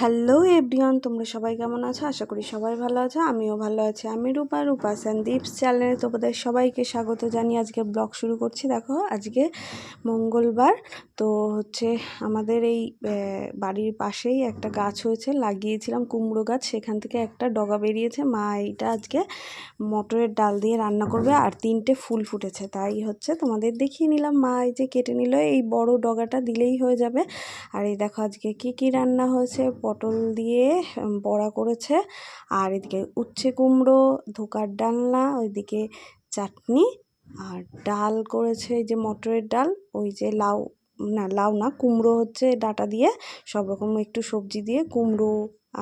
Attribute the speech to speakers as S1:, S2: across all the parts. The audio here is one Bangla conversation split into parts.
S1: হ্যালো এভরিওয়ান, তোমরা সবাই কেমন আছো? আশা করি সবাই ভালো আছো, আমিও ভালো আছি। আমি রূপা রূপা সন্দীপস চ্যানেলে তোমাদের সবাইকে স্বাগত জানিয়ে আজকে ব্লগ শুরু করছি। দেখো, আজকে মঙ্গলবার, তো হচ্ছে আমাদের এই বাড়ির পাশেই একটা গাছ হয়েছে, লাগিয়েছিলাম কুমড়ো গাছ, সেখান থেকে একটা ডগা বেরিয়েছে। মা এইটা আজকে মটরের ডাল দিয়ে রান্না করবে আর তিনটে ফুল ফুটেছে, তাই হচ্ছে তোমাদের দেখিয়ে নিলাম। মা এই যে কেটে নিল, এই বড় ডগাটা দিলেই হয়ে যাবে। আর এই দেখো আজকে কি কি রান্না হয়েছে পটল দিয়ে বড়া করেছে। আর এদিকে উচ্ছে কুমড়ো, ধোকার ডালনা, ওইদিকে চাটনি। আর ডাল করেছে এই যে মটরের ডাল, ওই যে লাউ, না লাউ না, কুমড়ো হচ্ছে ডাটা দিয়ে। সব রকম একটু সবজি দিয়ে কুমড়ো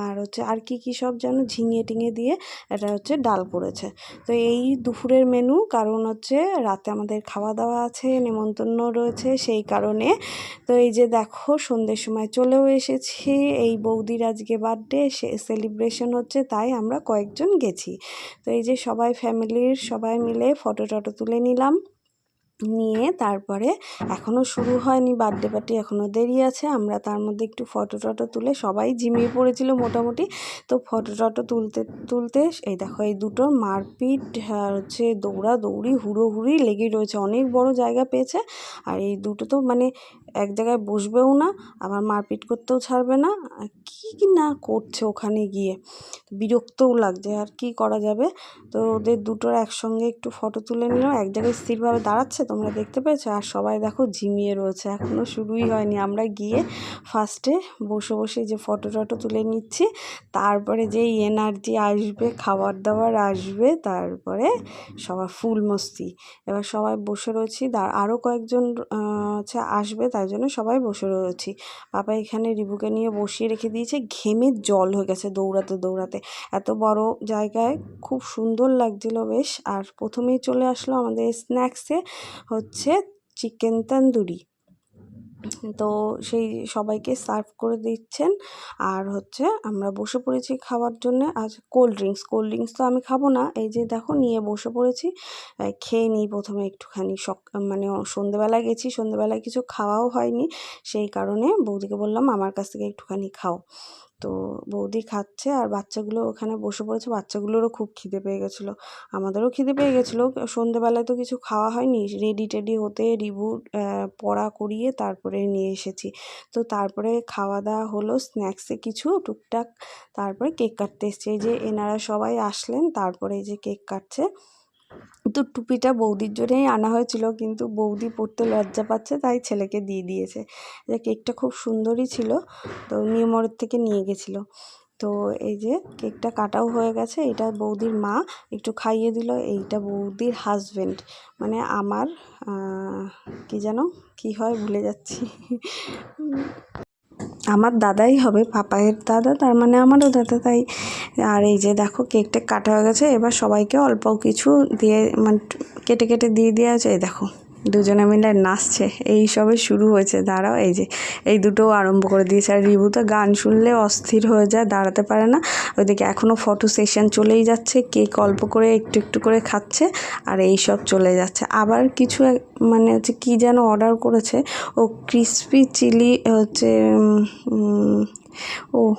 S1: আর হচ্ছে আর কি কী সব যেন ঝিঙে টিঙে দিয়ে এটা হচ্ছে ডাল করেছে তো এই দুপুরের মেনু কারণ হচ্ছে রাতে আমাদের খাওয়া দাওয়া আছে, নেমন্তন্ন রয়েছে সেই কারণে। তো এই যে দেখো সন্ধ্যের সময় চলেও এসেছি, এই বৌদির আজকে বার্থডে সে সেলিব্রেশন হচ্ছে তাই আমরা কয়েকজন গেছি। তো এই যে সবাই ফ্যামিলির সবাই মিলে ফটো টটো তুলে নিলাম। নিয়ে তারপরে এখনও শুরু হয়নি, বার্থডে পার্টি এখনও দেরি আছে। আমরা তার মধ্যে একটু ফটো টটো তুলে সবাই জিমিয়ে পড়েছিল মোটামুটি। তো ফটো টটো তুলতে তুলতে এই দেখো এই দুটো মারপিট আর হচ্ছে দৌড়া দৌড়ি হুড়োহুড়ি লেগেই রয়েছে। অনেক বড় জায়গা পেয়েছে। আর এই দুটো তো মানে এক জায়গায় বসবেও না, আবার মারপিট করতেও ছাড়বে না। আর কী কি না করছে ওখানে গিয়ে? বিরক্তও লাগছে, আর কি করা যাবে? তো ওদের দুটোর একসঙ্গে একটু ফটো তুলে নিলাম এক জায়গায় স্থিরভাবে দাঁড়াচ্ছে, তোমরা দেখতে পেয়েছ? আর সবাই দেখো ঝিমিয়ে রয়েছে এখনও শুরুই হয়নি। আমরা গিয়ে ফার্স্টে বসে বসে যে ফটো টটো তুলে নিচ্ছি, তারপরে যেই এনার্জি আসবে, খাবার দাবার আসবে, তারপরে সবার ফুল মস্তি। এবার সবাই বসে রয়েছি আরও কয়েকজন হচ্ছে আসবে, তাই জন্য সবাই বসে রয়েছি। পাপা এখানে রিবুকে নিয়ে বসিয়ে রেখে দিয়েছে। ঘেমে জল হয়ে গেছে দৌড়াতে দৌড়াতে। এত বড় জায়গায় খুব সুন্দর লাগছিল বেশ। আর প্রথমেই চলে আসলো আমাদের স্ন্যাক্সে হচ্ছে চিকেন তন্দুরি তো সেই সবাইকে সার্ভ করে দিচ্ছেন। আর হচ্ছে আমরা বসে পড়েছি খাওয়ার জন্য আজ কোল্ড ড্রিঙ্কস। কোল্ড ড্রিঙ্কস তো আমি খাব না। এই যে দেখো নিয়ে বসে পড়েছি। খেয়ে নিই প্রথমে একটুখানি। সক মানে সন্ধ্যেবেলা গেছি, সন্ধেবেলায় কিছু খাওয়াও হয়নি। সেই কারণে বৌদিকে বললাম, আমার কাছ থেকে একটুখানি খাও। তো বৌদি খাচ্ছে আর বাচ্চাগুলো ওখানে বসে পড়েছে। বাচ্চাগুলোরও খুব খিদে পেয়ে গেছিল। আমাদেরও খিদে পেয়ে গেছিল। সন্ধেবেলায় তো কিছু খাওয়া হয়নি। রেডি টেডি হতে রিবু পড়া করিয়ে তারপরে নিয়ে এসেছি। তো তারপরে খাওয়া দাওয়া হলো স্ন্যাক্সে কিছু টুকটাক। তারপরে কেক কাটতে এসছে। এই যে এনারা সবাই আসলেন, তারপরে এই যে কেক কাটছে। তো টুপিটা বৌদির জন্যই আনা হয়েছিল, কিন্তু বৌদি পরতে লজ্জা পাচ্ছে, তাই ছেলেকে দিয়ে দিয়েছে। যে কেকটা খুব সুন্দরই ছিল, তো নিউমরের থেকে নিয়ে গেছিল। তো এই যে কেকটা কাটাও হয়ে গেছে, এটা বৌদির মা একটু খাইয়ে দিল, এইটা বৌদির হাজবেন্ড মানে আমার কি যেন, কি হয় ভুলে যাচ্ছি। আমার দাদাই হবে পাপায়ের দাদা, তার মানে আমারও দাদা, তাই আর এই যে দেখো কেকটা কাটা হয়ে গেছে, এবার সবাইকে অল্প কিছু দিয়ে মানে কেটে কেটে দিয়ে দেওয়া যায় দেখো। দুজনে মিলে নাচছে। এই সবে শুরু হয়েছে। দাঁড়াও, এই যে, এই দুটো আরম্ভ করে দিয়েছে। আর রিভু তো গান শুনলে অস্থির হয়ে যায়, দাঁড়াতে পারে না। ওইদিকে এখনও ফটো সেশন চলেই যাচ্ছে। কেক অল্প করে একটু একটু করে খাচ্ছে আর এই সব চলে যাচ্ছে। আবার কিছু মানে হচ্ছে কী যেন অর্ডার করেছে, ও ক্রিসপি চিলি, হচ্ছে ও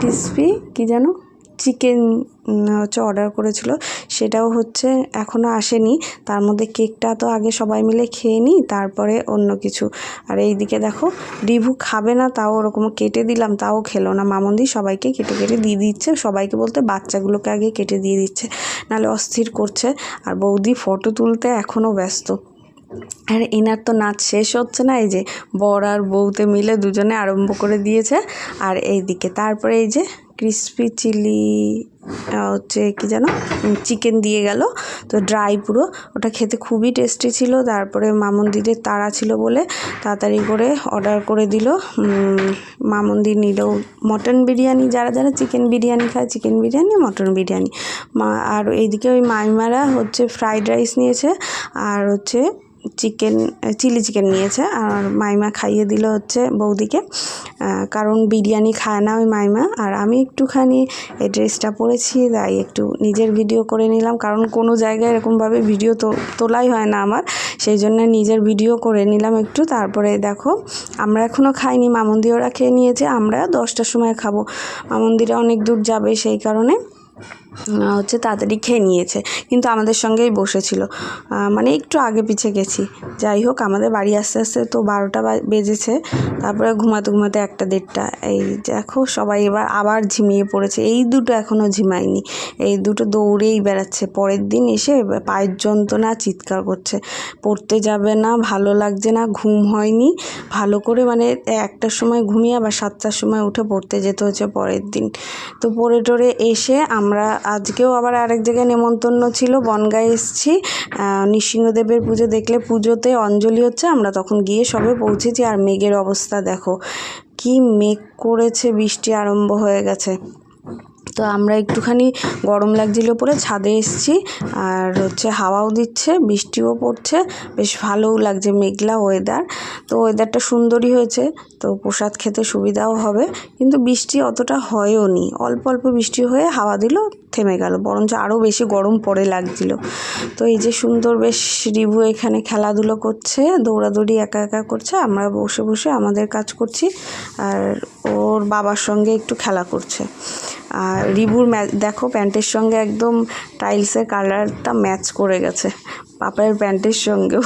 S1: ক্রিসপি, কী যেন? চিকেন হচ্ছে অর্ডার করেছিল, সেটাও হচ্ছে এখনও আসেনি। তার মধ্যে কেকটা তো আগে সবাই মিলে খেয়ে নিই, তারপরে অন্য কিছু। আর এই দিকে দেখো, রিভু খাবে না, তাও ওরকম কেটে দিলাম, তাও খেলো না। মামন্দি সবাইকে কেটে কেটে দিয়ে দিচ্ছে, সবাইকে বলতে বাচ্চাগুলোকে আগে কেটে দিয়ে দিচ্ছে, নাহলে অস্থির করছে। আর বৌদি ফটো তুলতে এখনও ব্যস্ত। আর এনার তো নাচ শেষ হচ্ছে না, এই যে বর আর বউতে মিলে দুজনে আরম্ভ করে দিয়েছে। আর এইদিকে, তারপরে এই যে ক্রিসপি চিলি হচ্ছে কি যেন চিকেন দিয়ে গেল। তো ড্রাই পুরো। ওটা খেতে খুবই টেস্টি ছিল। তারপরে মামন্দিদের তাড়া ছিল বলে তাড়াতাড়ি করে অর্ডার করে দিল। মামন্দি নিল মটন বিরিয়ানি। যারা যারা চিকেন বিরিয়ানি খায় চিকেন বিরিয়ানি, মটন বিরিয়ানি। মা, আর এইদিকে ওই মাইমারা হচ্ছে ফ্রাইড রাইস নিয়েছে আর হচ্ছে চিকেন চিলি চিকেন নিয়েছে। আর মাইমা খাইয়ে দিল হচ্ছে বৌদিকে। কারণ বিরিয়ানি খায় না ওই মাইমা। আর আমি একটুখানি এই ড্রেসটা পরেছি, তাই একটু নিজের ভিডিও করে নিলাম। কারণ কোনো জায়গায় এরকমভাবে ভিডিও তো তোলাই হয় না আমার। সেই জন্য নিজের ভিডিও করে নিলাম একটু। তারপরে দেখো, আমরা এখনও খাইনি। মামন্দিরা খেয়ে নিয়েছে। আমরা দশটার সময় খাব। মামন্দিরা অনেক দূর যাবে সেই কারণে। হচ্ছে তাড়াতাড়ি খেয়ে নিয়েছে। কিন্তু আমাদের সঙ্গেই বসেছিল। মানে একটু আগে পিছে গেছি। যাই হোক, আমাদের বাড়ি আস্তে আস্তে তো বারোটা বেজেছে। তারপরে ঘুমাতে ঘুমাতে একটা দেড়টা। এই দেখো, সবাই এবার আবার ঝিমিয়ে পড়েছে। এই দুটো এখনও ঝিমায়নি। এই দুটো দৌড়েই বেড়াচ্ছে। পরের দিন এসে পায়ের যন্ত্রণা চিৎকার করছে। পড়তে যাবে না, ভালো লাগছে না, ঘুম হয়নি। ভালো করে মানে একটার সময় ঘুমিয়ে আবার সাতটার সময় উঠে পড়তে যেতে হচ্ছে পরের দিন। তো পড়ে টরে এসে আমরা আজকেও আবার আরেক জায়গায় নেমন্তন্ন ছিল, বনগায় এসছি। নৃসিংহদেবের পুজো দেখলে পুজোতে অঞ্জলি হচ্ছে, আমরা তখন গিয়ে সবে পৌঁছেছি। আর মেঘের অবস্থা দেখো, কি মেঘ করেছে, বৃষ্টি আরম্ভ হয়ে গেছে। তো আমরা একটুখানি গরম লাগছিল পরে ছাদে এসেছি। আর হচ্ছে হাওয়াও দিচ্ছে, বৃষ্টিও পড়ছে, বেশ ভালোও লাগছে, মেঘলা ওয়েদার তো ওয়েদারটা সুন্দরই হয়েছে, তো প্রসাদ খেতে সুবিধাও হবে। কিন্তু বৃষ্টি অতটা হয়ও নি। অল্প অল্প বৃষ্টি হয়ে হাওয়া দিল, থেমে গেল। বরঞ্চ আরও বেশি গরম পড়ে লাগছিল। তো এই যে সুন্দর বেশ রিভু এখানে খেলাধুলো করছে, দৌড়াদৌড়ি একা একা করছে, আমরা বসে বসে আমাদের কাজ করছি। আর ওর বাবার সঙ্গে একটু খেলা করছে। আর রিবুর দেখো, প্যান্টের সঙ্গে একদম টাইলসের কালারটা ম্যাচ করে গেছে। পাপায়ের প্যান্টের সঙ্গেও।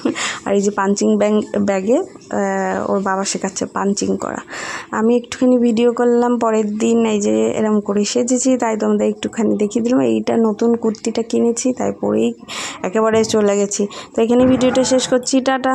S1: আর এই যে পাঞ্চিং ব্যাং ব্যাগে ওর বাবা শেখাচ্ছে পাঞ্চিং করা। আমি একটুখানি ভিডিও করলাম, পরের দিন এই যে এরম করে সেজেছি, তাই তোমাদের একটুখানি দেখিয়ে দিলাম। এইটা নতুন কুর্তিটা কিনেছি, তাই পরেই একেবারে চলে গেছি। তো এখানে ভিডিওটা শেষ করছি, টাটা।